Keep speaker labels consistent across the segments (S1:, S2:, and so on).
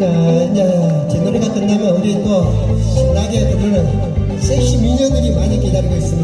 S1: 자 이제 제 노래가 끝나면 우리 또 신나게 부르는 섹시 미녀들이 많이 기다리고 있습니다.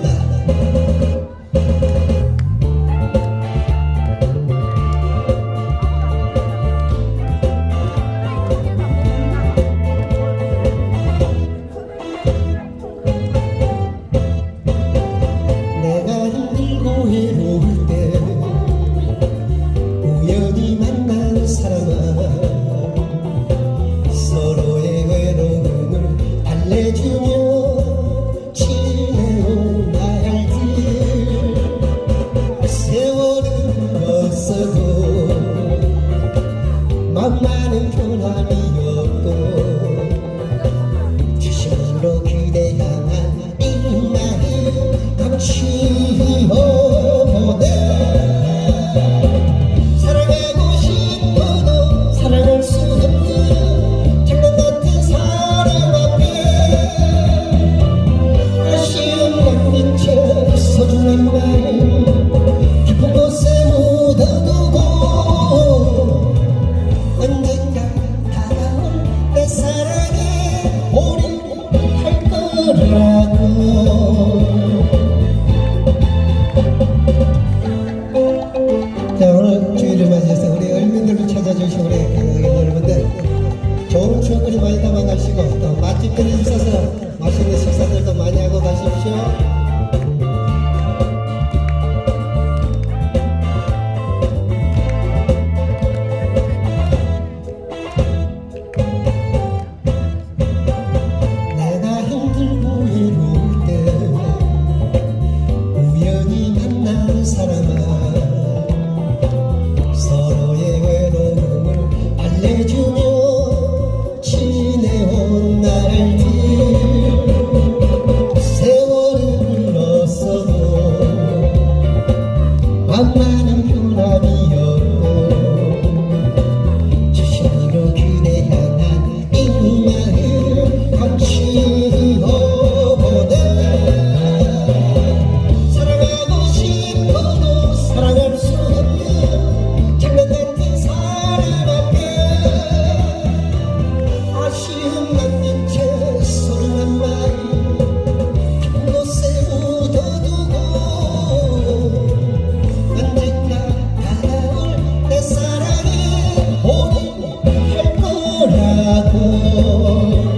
S1: 자 오늘 주일을 맞이해서 우리 얼민들을 찾아주신 우리 그 여러분들 좋은 추억을 많이 담아가시고 또 맛집들을 我。